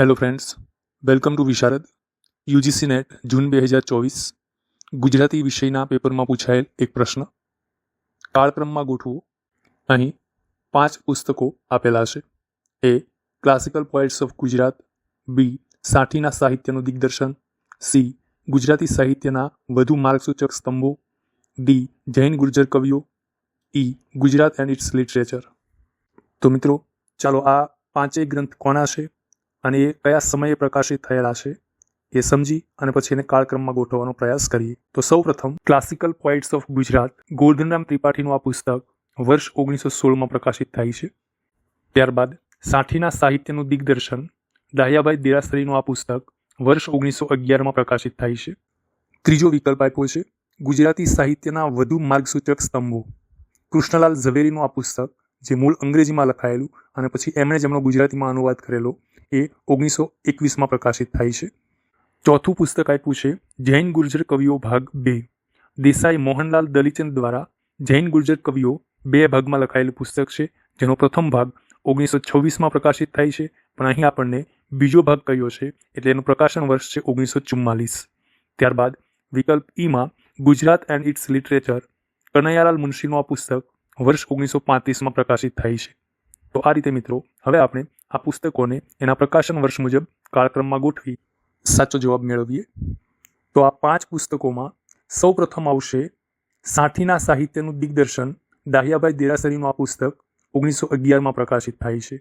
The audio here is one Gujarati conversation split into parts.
Hello friends welcome to Visharad UGC NET June બે હજાર ચોવીસ. ગુજરાતી વિષયના પેપરમાં પૂછાયેલ એક પ્રશ્ન. કાળક્રમમાં ગોઠવો. અહીં પાંચ પુસ્તકો આપેલા છે. A classical poets of Gujarat B સાઠીના સાહિત્યનું દિગ્દર્શન. સી ગુજરાતી સાહિત્યના વધુ માર્ગસૂચક સ્તંભો. ડી જૈન ગુર્જર કવિઓ. E Gujarat and its literature તો મિત્રો, ચાલો આ પાંચેય ગ્રંથ કોના છે? અને એ કયા સમયે પ્રકાશિત થયેલા છે એ સમજી અને પછી એને કાળક્રમમાં ગોઠવવાનો પ્રયાસ કરીએ. તો સૌપ્રથમ classical poets of Gujarat Govardhanram ત્રિપાઠીનું આ પુસ્તક વર્ષ ઓગણીસો સોળમાં પ્રકાશિત થાય છે. ત્યારબાદ સાઠીના સાહિત્યનું દિગ્દર્શન ડાહ્યાભાઈ દેરાસરીનું આ પુસ્તક વર્ષ ઓગણીસો અગિયારમાં પ્રકાશિત થાય છે. ત્રીજો વિકલ્પ આપ્યો છે ગુજરાતી સાહિત્યના વધુ માર્ગસૂચક સ્તંભો કૃષ્ણલાલ ઝવેરીનું આ પુસ્તક જે મૂળ અંગ્રેજીમાં લખાયેલું અને પછી એમણે જેમનો ગુજરાતીમાં અનુવાદ કરેલો એ ઓગણીસો એકવીસમાં પ્રકાશિત થાય છે. ચોથું પુસ્તક આપ્યું છે, જૈન ગુર્જર કવિઓ ભાગ બે. દેસાઈ મોહનલાલ દલીચંદ દ્વારા જૈન ગુર્જર કવિઓ બે ભાગમાં લખાયેલું પુસ્તક છે, જેનો પ્રથમ ભાગ ઓગણીસો છવ્વીસમાં પ્રકાશિત થાય છે, પણ અહીં આપણને બીજો ભાગ કયો છે, એટલે એનું પ્રકાશન વર્ષ છે ઓગણીસો ચુમ્માલીસ. ત્યારબાદ વિકલ્પ ઈમાં Gujarat and its literature. Kanaiyalal મુનશીનું આ પુસ્તક વર્ષ ઓગણીસો પાંત્રીસમાં પ્રકાશિત થાય છે. તો આ રીતે મિત્રો, હવે આપણે આ પુસ્તકોને એના પ્રકાશન વર્ષ મુજબ કાળક્રમમાં ગોઠવી સાચો જવાબ મેળવીએ. તો આ પાંચ પુસ્તકોમાં સૌ પ્રથમ આવશે સાઠીના સાહિત્યનું દિગ્દર્શન દાહિયાભાઈ દેરાસરીનું આ પુસ્તક ઓગણીસો અગિયારમાં પ્રકાશિત થાય છે.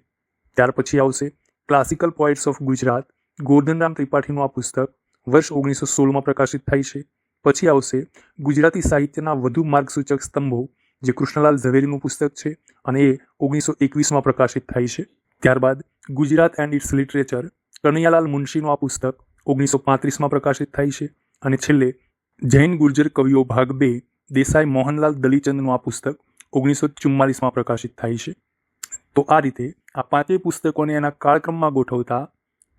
ત્યાર પછી આવશે classical poets of Gujarat Govardhanram ત્રિપાઠીનું આ પુસ્તક વર્ષ ઓગણીસો સોળમાં પ્રકાશિત થાય છે. પછી આવશે ગુજરાતી સાહિત્યના વધુ માર્ગસૂચક સ્તંભો જે કૃષ્ણલાલ ઝવેરીનું પુસ્તક છે અને એ ઓગણીસો એકવીસમાં પ્રકાશિત થાય છે. ત્યારબાદ Gujarat and its literature Kanaiyalal મુનશીનું આ પુસ્તક ઓગણીસો પાંત્રીસમાં પ્રકાશિત થાય છે અને છેલ્લે જૈન ગુર્જર કવિઓ ભાગ બે દેસાઈ મોહનલાલ દલીચંદનું આ પુસ્તક ઓગણીસો ચુમ્માલીસમાં પ્રકાશિત થાય છે. તો આ રીતે આ પાંચેય પુસ્તકોને એના કાળક્રમમાં ગોઠવતા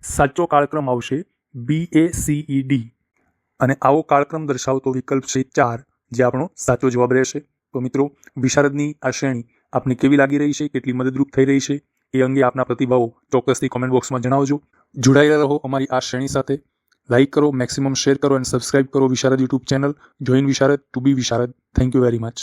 સાચો કાળક્રમ આવશે બી એ સીઈ ડી. અને આવો કાળક્રમ દર્શાવતો વિકલ્પ છે ચાર, જે આપણો સાચો જવાબ રહેશે. તો મિત્રો, વિશારદની આ શ્રેણી આપને કેવી લાગી રહી છે? કેટલી મદદરૂપ થઈ રહી છે? એ અંગે આપના પ્રતિભાવો ચોક્કસથી કોમેન્ટ બોક્સમાં જણાવજો. જોડાયેલા રહો અમારી આ શ્રેણી સાથે. લાઇક કરો મેક્સિમમ શેર કરો અને સબસ્ક્રાઇબ કરો Visharad YouTube channel join Visharad to be Visharad. Thank you very much